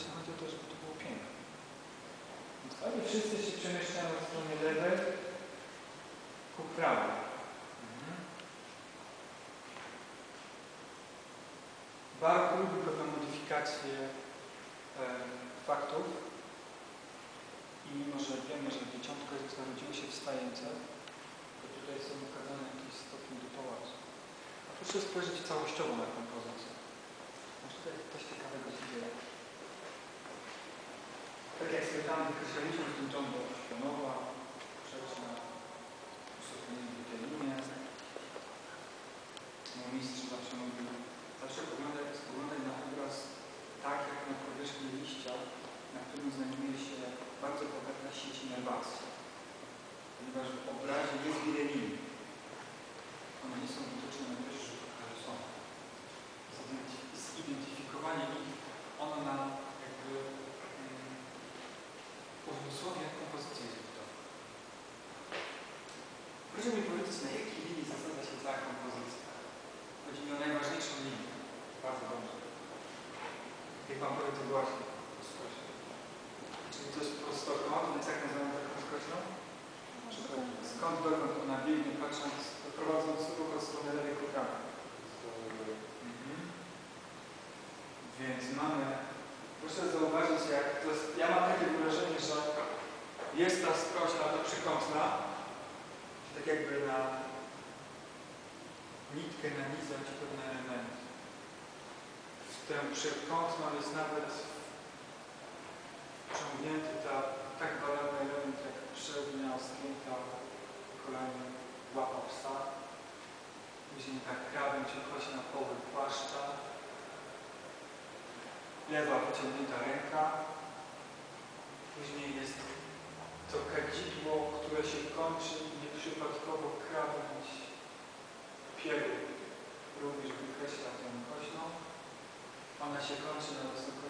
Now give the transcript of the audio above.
faktycznie chodzi o to, żeby to było piękne. Więc oni wszyscy się przemieszczają od strony lewej ku prawej. Mhm. Bach lubi pewną modyfikację e, faktów i mimo, że wiemy, że dzieciątko Jezus narodziło się w stajence, to tutaj są ukazane jakieś stopnie do pałacu. A proszę spojrzeć całościowo na kompozycję. Może tutaj coś ciekawego się dzieje. Tak jak sobie tam wykreślaliśmy w tym dżombo śpionowa, przeczna, usuwanie tej Powiedzieć, na jakiej linii zasadza się cała kompozycja? Chodzi mi o najważniejszą linię. Bardzo dobrze. Jak Wam powiem, to właśnie rozkośne. Czyli to jest prostokąt, więc jak nazywamy taką rozkośną? Skąd dokąd ona biegnie, patrząc, prowadząc ruch od strony lewej ku prawej. Mhm. Więc mamy, proszę zauważyć, jak to jest, ja mam takie wrażenie, że jest ta sprośna, ta przekątna, tak jakby na nitkę nanizać pewne elementy. W tę przekątną jest nawet wciągnięty ta, tak balany element jak przednia, spięta kolanie łapa psa. Później tak krawędź wychodzi na poły płaszcza. Lewa wyciągnięta ręka. Później jest to które się kończy nieprzypadkowo krawędź pieru. Również wykreśla tę koźną. Ona się kończy na wysokości